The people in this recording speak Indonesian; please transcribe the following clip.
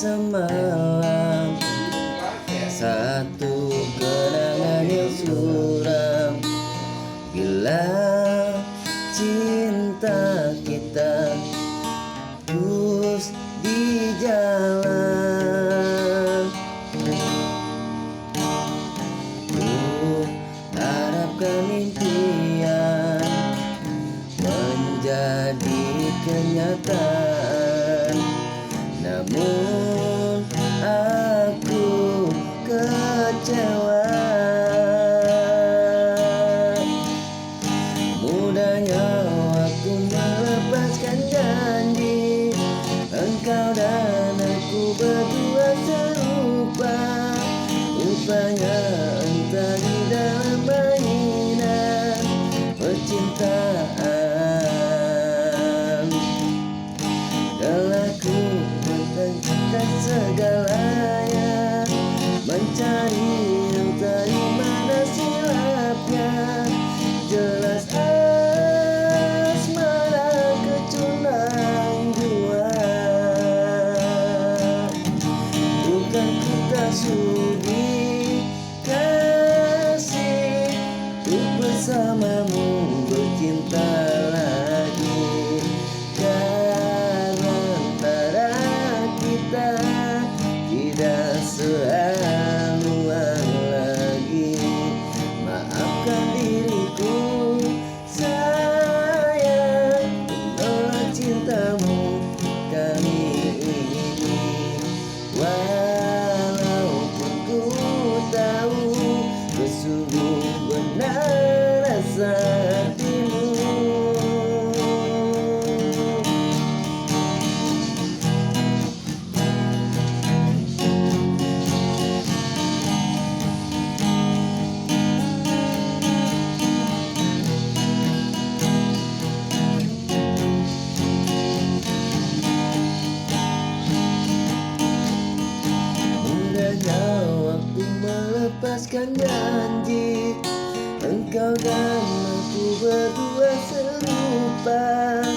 semalam Satu kenangan yang suram. Bila cinta kita Terus di jalan Ku harapkan impian Menjadi kenyataan still kita sudi kasih. Untuk bersamamu bercinta lagi. Karena antara kita tidak sehaluan lagi. Maafkan diriku sayang. Menolak cintamu kali ini melepaskan janji Engkau dan aku berdua serupa